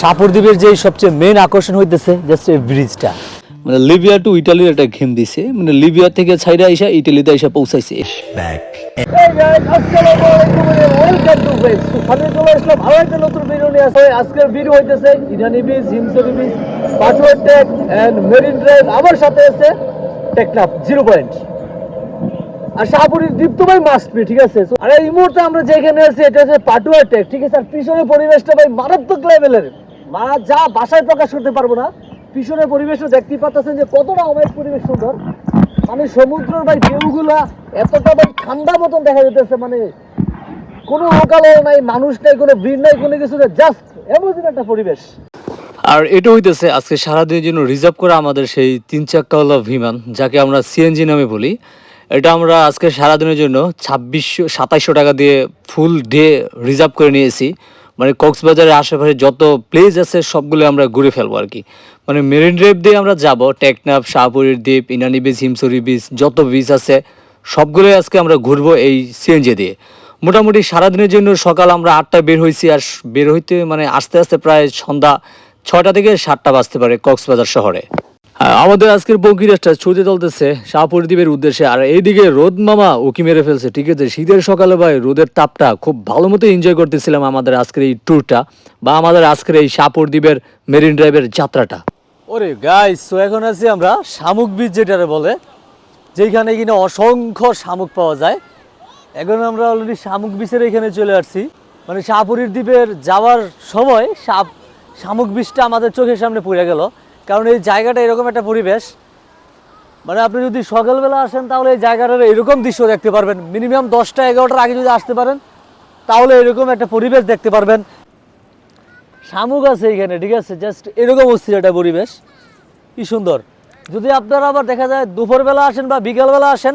সাপুর দ্বীপের যে সবচেয়ে মেন আকর্ষণ হইতেছে জাস্ট এই ব্রিজটা মানে লিবিয়া টু ইটালির একটা ঘেম দিছে। মানে লিবিয়া থেকে ছাইরা আইসা ইটালিতে আইসা পৌঁছাইছে। আজকের ভিডিও হইতেছে Inani beach Himchari beach Patuar Tek and marine drive আমার সাথে আছে টেকনাফ জিরো পয়েন্ট আর শাহপুরীর দ্বীপ তো ভাই মাস্ট বি ঠিক আছে? আর এই মুহূর্তে আমরা যেখানে আছি এটা হচ্ছে পাটুয়ার টেক ঠিক আছে? আর পিছনের পরিবেশটা ভাই মারাত্মক লেভেলের মারা যা ভাষায় প্রকাশ করতে পারব না। পিছনের পরিবেশও দেখতেই পাচ্ছেন যে কতটা অমায়িক পরিবেশ সুন্দর। মানে সমুদ্রের ভাই ঢেউগুলা এতটা ভাই ঠান্ডা মতন দেখা যেতেছে মানে কোনো লোকালয় নাই, মানুষ নাই, কোনো ভিড় নাই, কোনো কিছু জাস্ট এমন একটা পরিবেশ। আর এটা হইতেছে আজকে সারাদিনের জন্য রিজার্ভ করা আমাদের সেই তিন চাক্কাওয়ালা বিমান, যাকে আমরা সিএনজি নামে বলি। এটা আমরা আজকে সারাদিনের জন্য ছাব্বিশশো, সাতাইশশো টাকা দিয়ে ফুল ডে রিজার্ভ করে নিয়েছি। মানে কক্সবাজারের আশেপাশে যত প্লেস আছে, সবগুলো আমরা ঘুরে ফেলব আর কি। মানে মেরিন ড্রাইভ দিয়ে আমরা যাব, টেকনাফ, শাহপুরের দ্বীপ, ইনানি বিচ হিমসরি বিচ যত বিচ আছে, সবগুলোই আজকে আমরা ঘুরবো এই সিএনজি দিয়ে। মোটামুটি সারাদিনের জন্য সকাল আমরা আটটা বের হয়েছি আর বের হইতে মানে আস্তে আস্তে প্রায় সন্ধ্যা ছয়টা থেকে সাতটা বাজতে পারে কক্সবাজার শহরে। আমাদের আজকের বঙ্কিরাজটা ছুটে চলতেছে শাহপুর দ্বীপের উদ্দেশ্যে। আর এইদিকে রোদ মামা উকি মেরে ফেলছে, ঠিক আছে? শীতের সকালে ভাই রোদের তাপটা খুব ভালো মতো এনজয় করতেছিলাম আমাদের আজকের এই ট্যুরটা বা আমাদের আজকের এই শাহপুর দ্বীপের মেরিন ড্রাইভের যাত্রাটা। ওরে গাইস তো এখন আছি আমরা শামুক বীজ যেটারে বলে যেখানে কিনা অসংখ্য শামুক পাওয়া যায়। এখন আমরা অলরেডি শামুক বীচের এখানে চলে আসছি। মানে শাহপুরীর দ্বীপের যাওয়ার সময় শাপ শামুক বীজটা আমাদের চোখের সামনে পড়ে গেল। কারণ এই জায়গাটা এরকম একটা পরিবেশ। মানে আপনি যদি সকালবেলা আসেন, তাহলে এই জায়গাটার এরকম দৃশ্য দেখতে পারবেন। মিনিমাম দশটা, এগারোটার আগে যদি আসতে পারেন, তাহলে এরকম একটা পরিবেশ দেখতে পারবেন। শামুক আছে এখানে, ঠিক আছে? জাস্ট এরকম অস্থির একটা পরিবেশ। কি সুন্দর। যদি আপনারা আবার দেখা যায় দুপুরবেলা আসেন বা বিকালবেলা আসেন,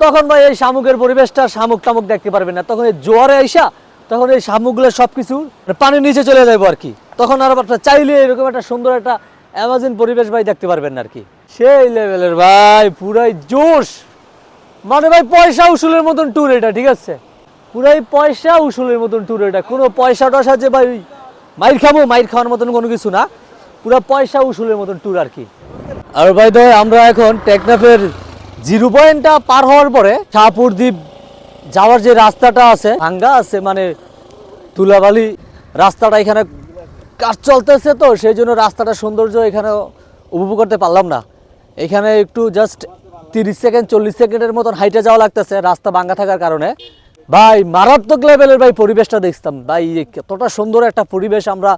তখন ভাই এই শামুকের পরিবেশটা শামুক টামুক দেখতে পারবেন না। তখন এই জোয়ারে আইসা, তখন এই শামুকগুলো সব কিছু পানির নিচে চলে যাব আর কি। তখন আর আপনার চাইলে এরকম একটা সুন্দর একটা অ্যামাজিন পরিবেশ ভাই দেখতে পারবেন না আর কি। সেই লেভেলের ভাই, পুরাই জোশ। মানে ভাই পয়সা উসুলের মতন ট্যুর এটা, ঠিক আছে? পুরাই পয়সা উসুলের মতন ট্যুর এটা। কোনো পয়সা টসা যে ভাই মাইর খাব, মাইর খাওয়ার মতন কোনো কিছু না। পুরা পয়সা উসুলের মতন ট্যুর আর কি। আর ভাই তো আমরা এখন টেকনাফের জিরো পয়েন্টটা পার হওয়ার পরে শাহপুর দ্বীপ যাওয়ার যে রাস্তাটা আছে, ভাঙ্গা আছে মানে তুলাবালি রাস্তাটা এখানে কাজ চলতেছে তো, সেই জন্য রাস্তাটা সৌন্দর্য এখানে উপভোগ করতে পারলাম না। এখানে একটু জাস্ট তিরিশ সেকেন্ড চল্লিশ সেকেন্ডের মতন হাইটে যাওয়া লাগতেছে, রাস্তা ভাঙ্গা থাকার কারণে। ভাই, মারাত্মক লেভেলের ভাই পরিবেশটা দেখতাম। ভাই কতটা সুন্দর একটা পরিবেশ আমরা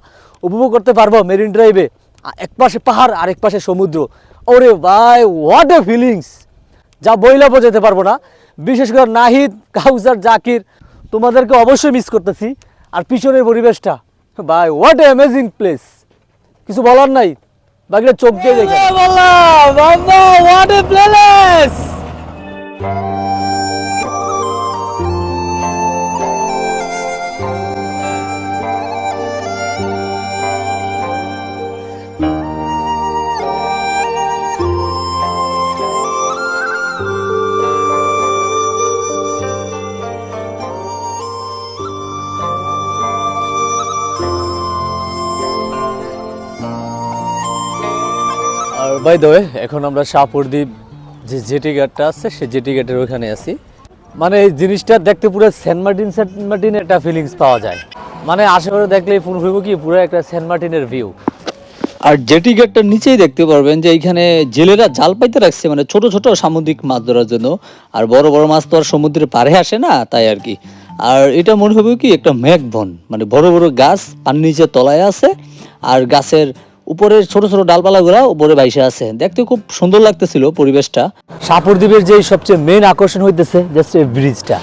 উপভোগ করতে পারব মেরিন ড্রাইভে এক পাশে পাহাড় আর এক পাশে সমুদ্র। ওরে ভাই হোয়াট এ ফিলিংস যা বইলা বোঝাতে পারব না। বিশেষ করে নাহিদ কাউসার জাকির, তোমাদেরকে অবশ্যই মিস করতেছি। আর পিছনের পরিবেশটা। ভাই হোয়াট অ্যামেজিং প্লেস কিছু বলার নাই? বাকিটা চোখ দিয়ে দেখে what a place by the এখন আমরা শাহপুর দ্বীপ যে জেটি ঘাটটা আছে, সেই জেটি ঘাটের ওখানে আছি। মানে এই জিনিসটা দেখতে পুরো সেন্ট মার্টিন সেন্ট মার্টিন একটা ফিলিংস পাওয়া যায়। মানে আশেপাশে দেখলেই পুরো হইব কি, পুরো একটা সেন্ট মার্টিনের ভিউ আর জেটি গেটটার নিচেই দেখতে পারবেন যে এইখানে জেলেরা জাল পাইতে রাখছে মানে ছোট ছোট সামুদ্রিক মাছ ধরার জন্য। আর বড় বড় মাছ তো আর সমুদ্রের পাড়ে আসে না, তাই আর কি। আর এটা মনে হবে কি, একটা মেঘবন মানে বড় বড় গাছ, পানির নিচে তলায় আছে। আর গাছের উপরের ছোট ছোট ডালপালাগুলা উপরে বাইসে আছে। দেখতে খুব সুন্দর লাগতেছিল পরিবেশটা। শাহপুর দ্বীপের যে সবচেয়ে মেন আকর্ষণ হইতেছে জাস্ট এই ব্রিজটা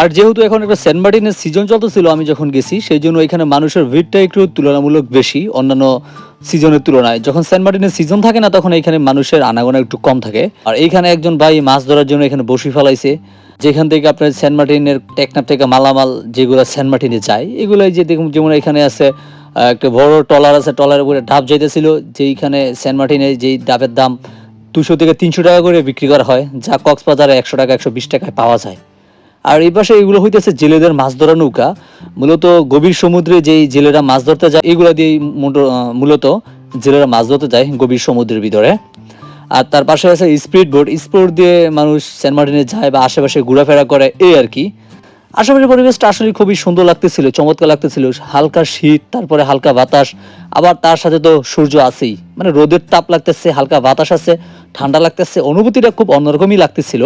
আর যেহেতু এখন একটা সেন্ট মার্টিনের সিজন চলতেছিল আমি যখন গেছি সেই জন্য এখানে মানুষের ভিড়টা একটু তুলনামূলক বেশি অন্যান্য সিজনের তুলনায়। যখন সেন্ট মার্টিনের সিজন থাকে না তখন এখানে মানুষের আনাগোনা একটু কম থাকে। আর এইখানে একজন ভাই মাছ ধরার জন্য এখানে বসি ফেলাইছে। যেখান থেকে আপনার সেন্ট মার্টিনের টেকনাফ থেকে মালামাল যেগুলো সেন্ট মার্টিনে যায় এগুলো যে দেখুন যেমন এখানে আছে একটা বড় টলার আছে টলারের উপরে ডাব যাইতেছিল, যেইখানে সেন্ট মার্টিনে যেই ডাবের দাম দুশো থেকে তিনশো টাকা করে বিক্রি করা হয়, যা কক্সবাজারে একশো টাকা, একশো বিশ টাকায় পাওয়া যায়। আর এই পাশে এগুলো হইতেছে জেলেদের মাছ ধরা নৌকা। মূলত গভীর সমুদ্রে যেই জেলেরা মাছ ধরতে যায়, এগুলো দিয়ে মূলত জেলেরা মাছ ধরতে যায় গভীর সমুদ্রের ভিতরে। আর তার পাশে আছে স্পিড বোট, স্পিড দিয়ে মানুষ সেন্ট মার্টিনে যায় বা আশেপাশে ঘোরাফেরা করে, এই আর কি। আশেপাশের পরিবেশটা আসলে খুবই সুন্দর লাগতেছিল, চমৎকার লাগতেছিল। হালকা শীত, তারপরে হালকা বাতাস, আবার তার সাথে তো সূর্য আছেই। মানে রোদের তাপ লাগতেছে, হালকা বাতাস আছে, ঠান্ডা লাগতেছে, অনুভূতিটা খুব অন্যরকমই লাগতেছিল।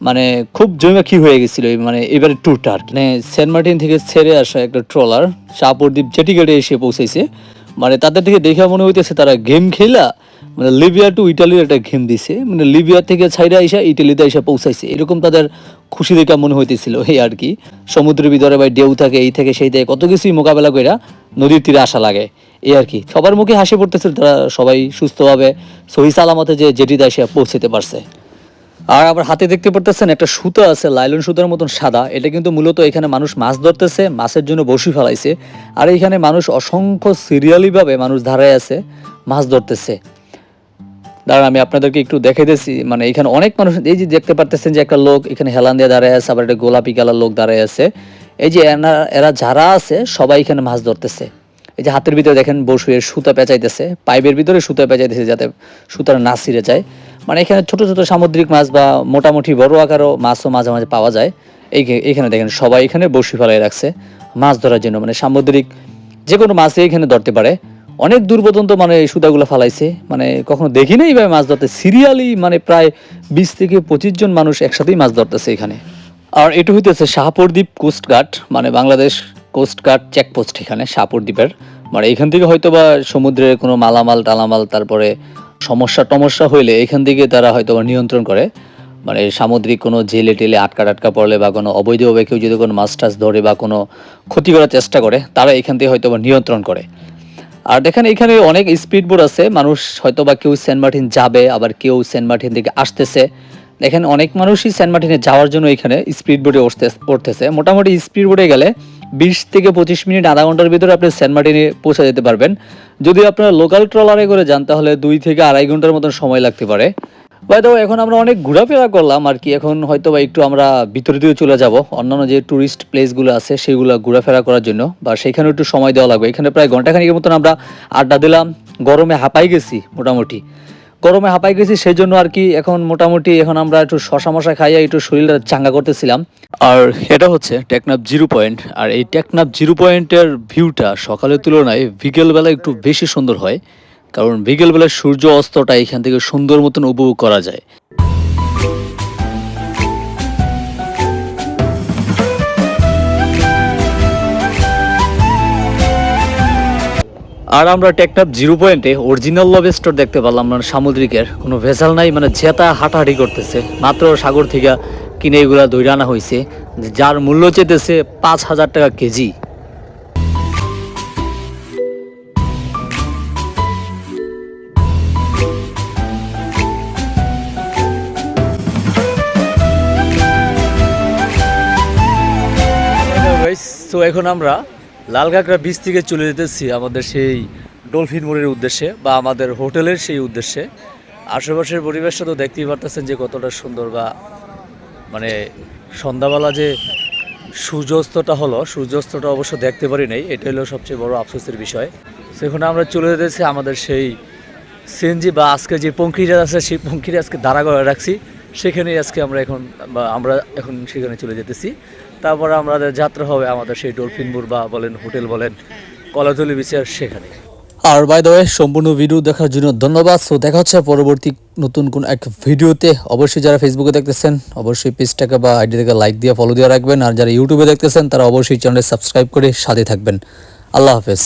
মানে খুব জমিমাখি হয়ে গেছিল মানে এবারে ট্যুরটা আর মানে সেন্ট মার্টিন থেকে ছেড়ে আসা একটা ট্রলার শাহপুরদ্বীপ জেটি গেটে এসে পৌঁছেছে। মানে তাদের থেকে দেখে মনে হইতেছে তারা গেম খেলা মানে লিবিয়া টু ইটালির একটা গেম দিছে। মানে লিবিয়া থেকে ছাইরা এসে ইটালিতে এসে পৌঁছাইছে। এরকম তাদের খুশি দেখা মনে হইতেছিল এই আর কি। সমুদ্রের ভিতরে ভাই ঢেউ থাকে, এই থেকে সেই থেকে, কত কিছুই মোকাবেলা কইরা নদীর তীরে আসা লাগে। এই আর কি। সবার মুখে হাসি পড়তেছিল তারা সবাই সুস্থভাবে, সহি সালামতে যে জেটিতে এসে পৌঁছতে পারছে। আর আবার হাতে দেখতে পারতেছেন, একটা সুতো আছে, লাইলন সুতার মতন সাদা। এটা কিন্তু মূলত এখানে মানুষ মাছ ধরতেছে, মাছের জন্য বসি ফেলাইছে। আর এখানে মানুষ অসংখ্য সিরিয়ালি ভাবে মানুষ ধারায় আছে, মাছ ধরতেছে। দাঁড়ান, আমি আপনাদেরকে একটু দেখে দিয়েছি মানে এখানে অনেক মানুষ, এই যে দেখতে পারতেছেন যে একটা লোক এখানে হেলান দিয়ে দাঁড়ায় আছে, আবার একটা গোলাপি কালার লোক দাঁড়ায় আছে। এই যে এরা যারা আছে, সবাই এখানে মাছ ধরতেছে। এই যে হাতের ভিতরে দেখেন বসুয়ের সুতা পেঁচাইতেছে, পাইপের ভিতরে সুতা পেঁচাইতেছে যাতে সুতার না ছিঁড়ে যায়। মানে এখানে ছোট ছোট সামুদ্রিক মাছ বা মোটামুটি বড় আকারও মাছও মাঝে মাঝে পাওয়া যায়। এই এখানে দেখেন সবাই এখানে বসি ফেলাই রাখছে মাছ ধরার জন্য। মানে সামুদ্রিক যে কোনো মাছই এখানে ধরতে পারে। অনেক দূর পর্যন্ত মানে এই সুতাগুলো ফালাইছে। মানে কখনো দেখি নাই এইভাবে মাছ ধরতে। সিরিয়ালি মানে প্রায় বিশ থেকে পঁচিশ জন মানুষ একসাথেই মাছ ধরতেছে এখানে। আর এটা হইতেছে শাহপুরদ্বীপ কোস্টগার্ড মানে বাংলাদেশ কোস্টগার্ড চেকপোস্ট এখানে, শাহপুরদ্বীপের। মানে এখান থেকে হয়তো বা সমুদ্রের কোনো মালামাল, টালামাল, তারপরে সমস্যা টমস্যা হইলে এখান থেকে তারা হয়তো নিয়ন্ত্রণ করে। মানে সামুদ্রিক কোনো জেলে টেলে আটকা টাটকা পড়লে বা কোনো অবৈধভাবে কেউ যদি কোনো মাছ টাছ ধরে বা কোনো ক্ষতি করার চেষ্টা করে, তারা এখান থেকে হয়তো নিয়ন্ত্রণ করে। আর দেখেন, এখানে অনেক স্পিড বোর্ড আছে। মানুষ হয়তো বা কেউ সেন্ট মার্টিন যাবে, আবার কেউ সেন্ট মার্টিন থেকে আসতেছে। দেখেন, অনেক মানুষই সেন্ট মার্টিনে যাওয়ার জন্য এখানে স্পিড বোর্ডে উঠতে পড়তেছে মোটামুটি স্পিড বোর্ডে গেলে বিশ থেকে পঁচিশ মিনিট, আধা ঘণ্টার ভিতরে আপনি সেন্ট মার্টিনে পৌঁছে যেতে পারবেন। যদি আপনারা লোকাল ট্রলারে করে যান, তাহলে দুই থেকে আড়াই ঘণ্টার মতন সময় লাগতে পারে। হয়তো এখন আমরা অনেক ঘোরাফেরা করলাম আর কি। এখন হয়তো বা একটু আমরা ভিতরে দিকে চলে যাব। অন্যান্য যে টুরিস্ট প্লেসগুলো আছে, সেগুলো ঘোরাফেরা করার জন্য। বা সেখানে একটু সময় দেওয়া লাগবে। এখানে প্রায় ঘন্টাখানিকের মতন আমরা আড্ডা দিলাম। গরমে হাঁপাই গেছি মোটামুটি। গরমে হাঁপাই গেছি সেই জন্য আর কি এখন মোটামুটি এখন আমরা একটু শশা মশা খাইয়া একটু শরীরটা চাঙ্গা করতেছিলাম। আর এটা হচ্ছে টেকনাপ জিরো পয়েন্ট। আর এই টেকনাপ জিরো পয়েন্টের ভিউটা সকালের তুলনায় বিকেলবেলা একটু বেশি সুন্দর হয়। কারণ বিকেলবেলা সূর্য অস্তটা এখান থেকে সুন্দর মতন উপভোগ করা যায়। আর আমরা টেকটাপ জিরো পয়েন্টে অরিজিনাল লব স্টোর দেখতে পারলাম মানে সামুদ্রিকের। কোনো ভেজাল নাই মানে জেতা হাঁটাহাঁটি করতেছে। মাত্র সাগর থেকে কিনে এগুলা ধরে আনা হয়েছে যার মূল্য চেতেছে পাঁচ হাজার টাকা কেজি। তো এখন আমরা লালকাঁকড়া বিচ থেকে চলে যেতেছি আমাদের সেই ডলফিন মোড়ের উদ্দেশ্যে বা আমাদের হোটেলের সেই উদ্দেশ্যে। আশেপাশের পরিবেশটা তো দেখতেই পারতেছেন যে কতটা সুন্দর বা মানে সন্ধ্যাবেলা যে সূর্যাস্তটা হলো, সূর্যাস্তটা অবশ্য দেখতে পারি নাই এটা হলো সবচেয়ে বড় আফসোসের বিষয়। সেখানে আমরা চলে যেতেছি আমাদের সেই সিএনজি বা আজকে যে পঙ্খিটা আছে, সেই পঙ্খিটা আজকে দাঁড়া করে রাখছি। সেখানেই আজকে আমরা এখন আমরা এখন সেখানে চলে যেতেছি। তারপরে আমাদের যাত্রা হবে আমাদের সেই ডলফিনপুর বা বলেন, হোটেল বলেন কলাজলি বিচার সেখানে। আর বাই দ্য সম্পূর্ণ ভিডিও দেখার জন্য ধন্যবাদ। সো দেখা হচ্ছে পরবর্তী নতুন কোন এক ভিডিওতে অবশ্যই যারা ফেসবুকে দেখতেছেন, অবশ্যই পেজটাকে বা আইডি থেকে লাইক দিয়ে ফলো দিয়ে রাখবেন। আর যারা ইউটিউবে দেখতেছেন, তারা অবশ্যই চ্যানেলে সাবস্ক্রাইব করে সাথে থাকবেন। আল্লাহ হাফেজ।